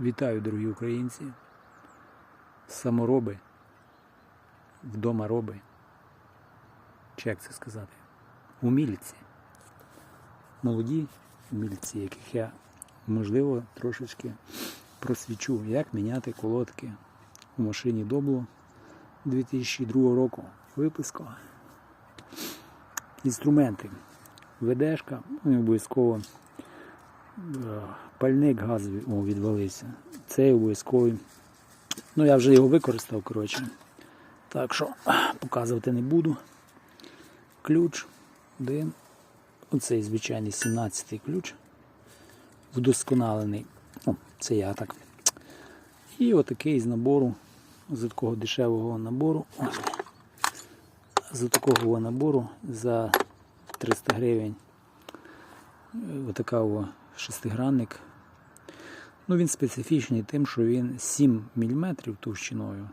Вітаю, дорогі українці. Самороби, вдома роби. Чи як це сказати? Умільці. Молоді умільці, яких я, можливо, трошечки просвічу, як міняти колодки у машині Добло 2002 року. Випуску. Інструменти. ВДшка, ну і обов'язково е, пальник газовий о, відвалився. Цей обов'язковий. Ну, я вже його використав, коротше. Так що показувати не буду. Ключ один. Оцей звичайний 17-й ключ. Вдосконалений. О, це я так. І отакий з набору, з такого дешевого набору. О, з такого набору за 300 гривень. Отака шестигранник. Ну, він специфічний тим, що він 7 мм товщиною.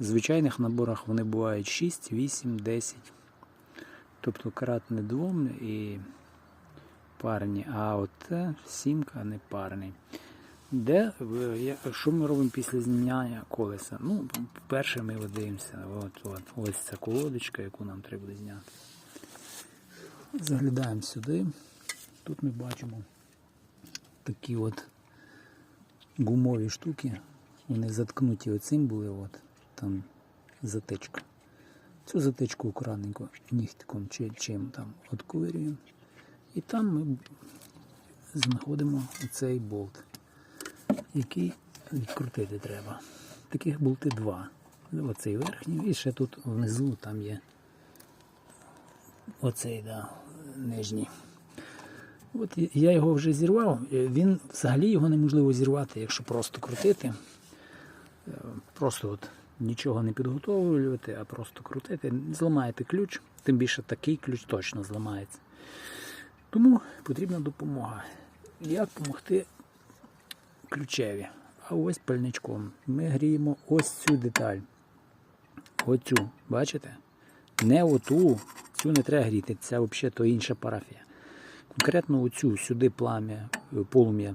В звичайних наборах вони бувають 6, 8, 10. Тобто кратне двом і парні. А от сімка не парний. Де, е, що ми робимо після знімання колеса? Ну, перше ми дивимося. От, от, ось ця колодочка, яку нам треба зняти. Заглядаємо сюди. Тут ми бачимо такі от гумові штуки. Вони заткнуті оцим були, от там затичка. Цю затичку акуратненько нігтиком чи чим там отковирюємо. І там ми знаходимо оцей болт, який відкрутити треба. Таких болти два. Оцей верхній і ще тут внизу там є оцей, да, нижній. От я його вже зірвав. Е, Він взагалі його неможливо зірвати, якщо просто крутити. Е, Просто от нічого не підготовлювати, а просто крутити. Зламаєте ключ, тим більше такий ключ точно зламається. Тому потрібна допомога. Як допомогти ключеві? А ось пальничком. Ми гріємо ось цю деталь. Оцю, бачите? Не оту, цю не треба гріти, це взагалі інша парафія. Конкретно оцю сюди плам'я, е, полум'я.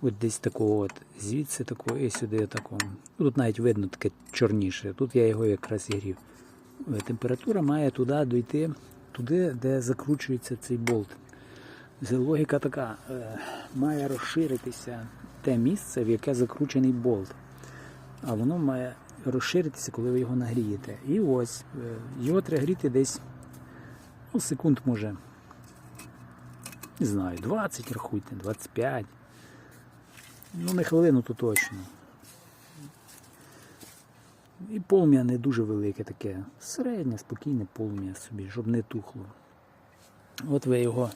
От десь такого от, звідси такого і сюди такого. Тут навіть видно таке чорніше. Тут я його якраз і грів. Е, Температура має туди дойти, туди, де закручується цей болт. Логіка така, е, має розширитися те місце, в яке закручений болт. А воно має розширитися, коли ви його нагрієте. І ось, його треба гріти десь ну, секунд може. Не знаю, 20 рахуйте, 25. Ну, не хвилину, то точно. І полум'я не дуже велике таке. Середнє, спокійне полум'я собі, щоб не тухло. От ви його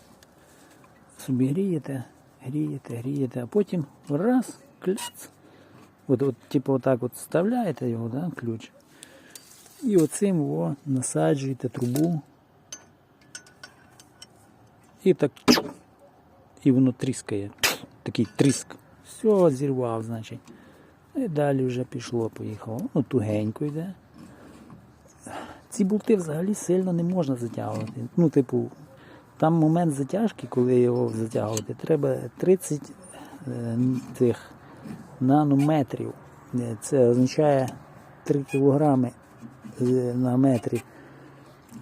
собі грієте, грієте, грієте, а потім раз, кляц. От, от, типу, отак от вставляєте його, да, ключ. І оцим о, насаджуєте трубу. І так. І воно тріскає. Такий тріск. Все, зірвав, значить. І далі вже пішло, поїхало. Ну, тугенько йде. Ці болти взагалі сильно не можна затягувати. Ну, типу, там момент затяжки, коли його затягувати, треба 30 е, цих нанометрів. Е, Це означає 3 кілограми е, на метрі.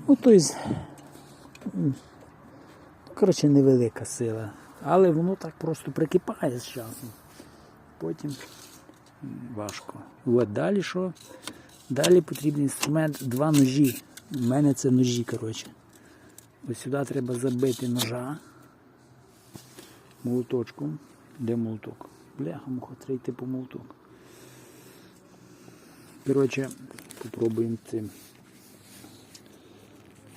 Ну, тобто, коротше, невелика сила. Але воно так просто прикипає з часом. Потім важко. От далі що? Далі потрібен інструмент, два ножі. У мене це ножі, коротше. Ось сюди треба забити ножа молоточком. Де молоток? Бляха, муха, треба йти по молоток. Коротше, попробуємо цим.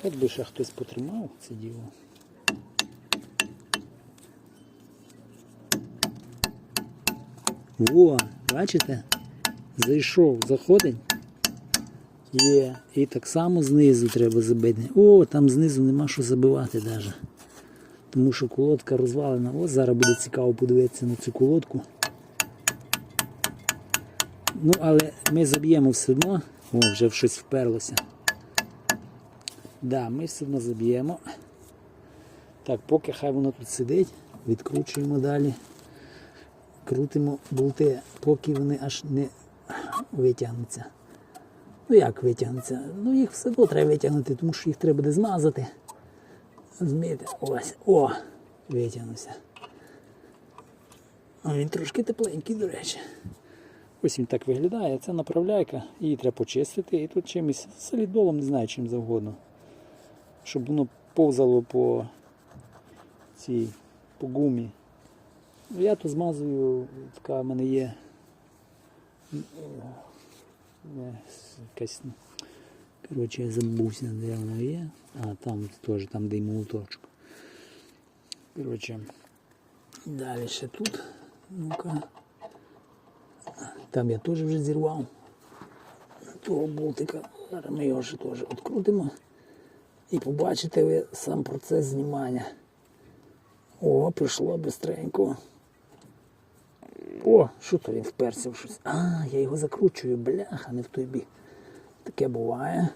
От би ще хтось потримав це діло. Во, бачите? Зайшов, заходить. Є. І так само знизу треба забити. О, там знизу нема що забивати навіть. Тому що колодка розвалена. Ось зараз буде цікаво подивитися на цю колодку. Ну, але ми заб'ємо все одно. О, вже щось вперлося. Да, ми все одно заб'ємо. Так, поки хай воно тут сидить, відкручуємо далі. Крутимо болти, поки вони аж не витягнуться. Ну як витягнуться? Ну їх все одно треба витягнути, тому що їх треба буде змазати. Розумієте? Ось. О! Витягнувся. Він трошки тепленький, до речі. Ось він так виглядає. Це направляйка, її треба почистити. І тут чимось солідолом, не знаю, чим завгодно. Щоб воно повзало по цій по гумі. Я то змазую, така в мене є е, якась. Коротше, я забувся, де воно є. А там теж там, де молоточок. Коротше, далі ще тут. Ну-ка. Там я теж вже зірвав. Того болтика. Зараз ми його ще теж відкрутимо. І побачите ви сам процес знімання. О, прийшло бистренько. О, що то він вперся в щось? А, я його закручую, бляха, не в той бік. Таке буває.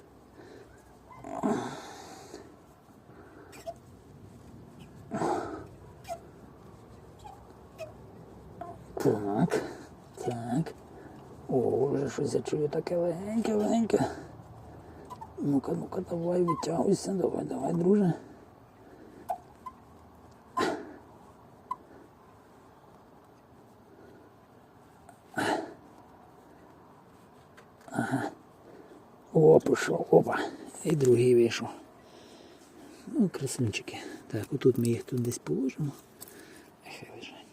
Так, так. О, вже щось я чую таке легеньке, легеньке. Ну-ка, ну-ка, давай, витягуйся, давай, давай, друже. О, пішов, опа. І другий вийшов. Ну, красунчики. Так, отут ми їх тут десь положимо. Хай лежать.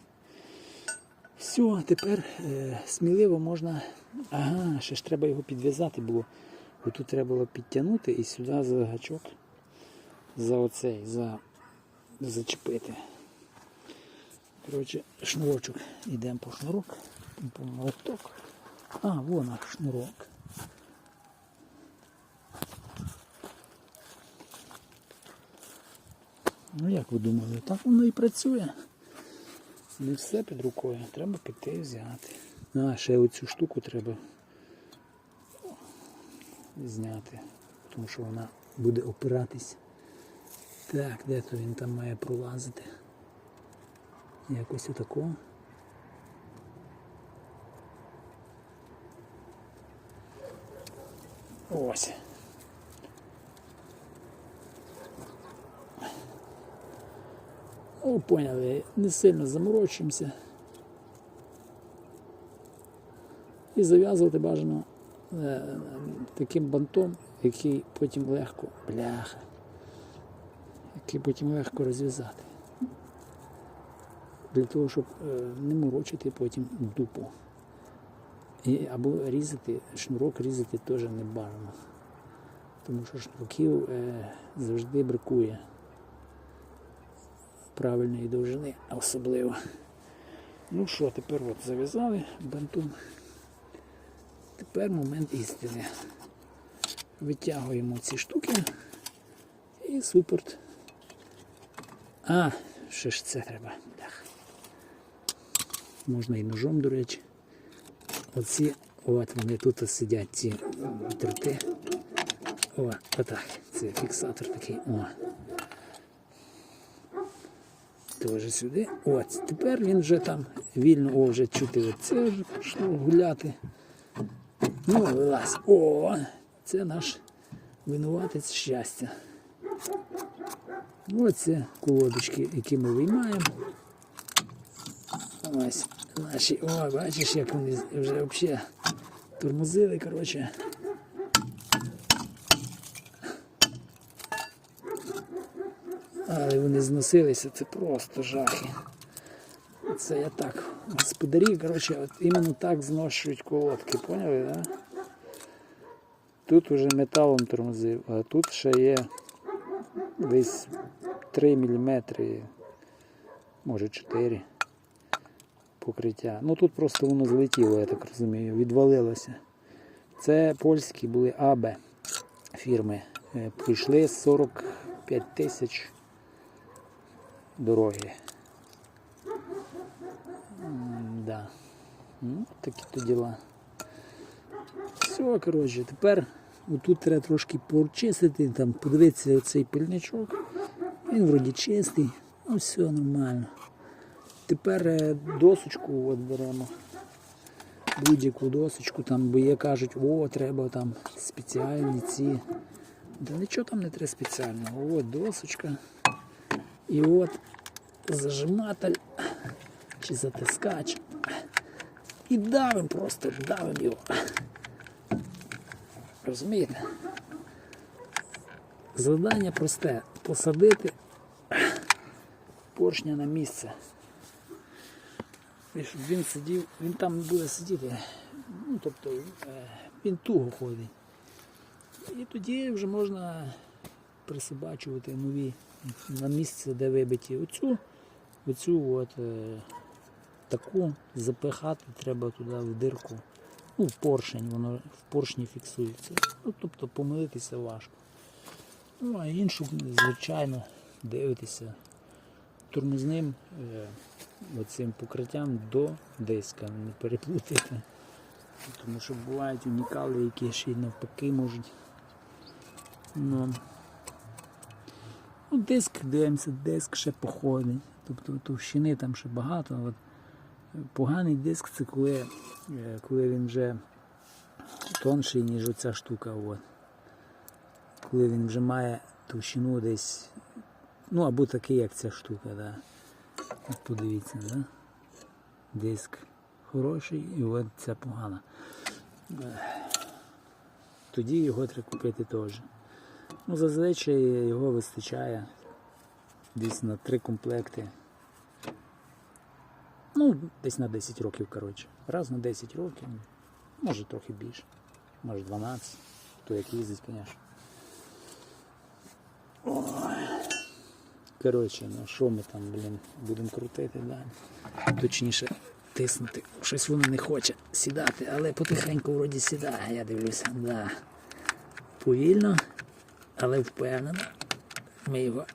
Все, тепер е, сміливо можна. Ага, ще ж треба його підв'язати. Бо тут треба було підтягнути і сюди за гачок за оцей, за зачепити. Коротше, шнурочок. Йдемо по шнурок, по молоток. А, вон наш шнурок. Ну як ви думали, так воно і працює. Не все під рукою, треба піти і взяти. А, ще оцю штуку треба зняти, тому що вона буде опиратись. Так, де то він там має пролазити? Якось отако. Ось. О, поняли, не сильно заморочуємося. І зав'язувати бажано е, таким бантом, який потім легко, бляха, який потім легко розв'язати. Для того, щоб е, не морочити потім дупу. І, або різати, шнурок різати теж не бажано. Тому що шнурків е, завжди бракує правильної довжини, особливо. Ну що, тепер от зав'язали бантом. Тепер момент істини. Витягуємо ці штуки і супорт. А, ще ж це треба. Блях. Можна і ножом, до речі. Оці, от вони тут сидять, ці дроти. О, отак. Це фіксатор такий. О. Теж сюди. От, тепер він вже там вільно, о, вже чути, оце вже пішло гуляти. Ну, вилазь. О, це наш винуватець щастя. Оце колодочки, які ми виймаємо. Ось наші, о, бачиш, як вони вже взагалі тормозили, коротше. Але вони зносилися, це просто жахи. Це я так. Господарі, коротше, от іменно так зношують колодки, поняли, да? Тут уже металом тормозив, а тут ще є десь 3 мм, може 4 покриття. Ну тут просто воно злетіло, я так розумію, відвалилося. Це польські були АБ фірми. Е, Прийшли 45 тисяч дороги. М, Да. Ну, такі то діла. Все, коротше, тепер отут треба трошки почистити, там подивитися цей пильничок. Він вроді чистий, ну все нормально. Тепер е, досочку от беремо. Будь-яку досочку, там, бо є кажуть, о, треба там спеціальні ці. Да нічого там не треба спеціального. От досочка. І от зажиматель чи затискач. І давим просто, давим його. Розумієте? Завдання просте посадити поршня на місце. І щоб він сидів, він там буде сидіти. Ну, тобто е, він туго ходить. І тоді вже можна присобачувати нові на місце, де вибиті. Оцю, оцю от, е, таку запихати треба туди в дирку. Ну, в поршень, воно в поршні фіксується. Ну, тобто помилитися важко. Ну, а іншу, звичайно, дивитися тормозним е, оцим покриттям до диска, не переплутати. Тому що бувають унікали, які ще й навпаки можуть. Ну, ну, диск, дивимося, диск ще походить. Тобто товщини там ще багато. От поганий диск це коли, е, коли він вже тонший, ніж оця штука. От. Коли він вже має товщину десь, ну або такий, як ця штука. Да. От подивіться, да? диск хороший і от ця погана. Е, Тоді його треба купити теж. Ну, зазвичай його вистачає десь на три комплекти. Ну, десь на 10 років, коротше. Раз на 10 років, може трохи більше, може 12, хто як їздить, звісно. Коротше, ну що ми там, блін, будемо крутити далі. Точніше, тиснути. Щось воно не хоче сідати, але потихеньку вроді сідає, я дивлюся, да. Повільно, але впевнено. Ми його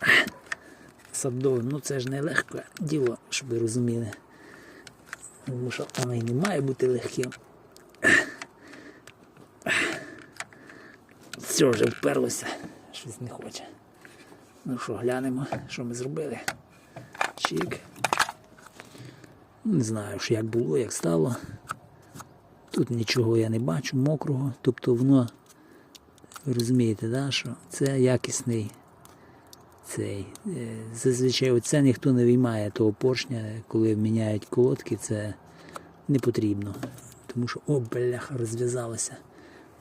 садовим. Ну це ж не легке діло, щоб ви розуміли. Тому що воно і не має бути легким. Все вже вперлося, щось не хоче. Ну що, глянемо, що ми зробили. Чик. Не знаю, як було, як стало. Тут нічого я не бачу, мокрого. Тобто воно, ви розумієте, да, що це якісний цей. е, Зазвичай оце ніхто не виймає того поршня, коли міняють колодки, це не потрібно. Тому що, о, бляха, розв'язалося.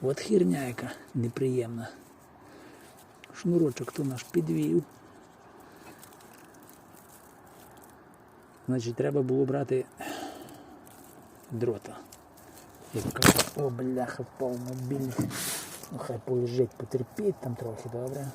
От херня яка неприємна. Шнурочок то наш підвів. Значить, треба було брати дрота. О, бляха, впав. Ну, хай поїжджать, потерпіть там трохи, добре.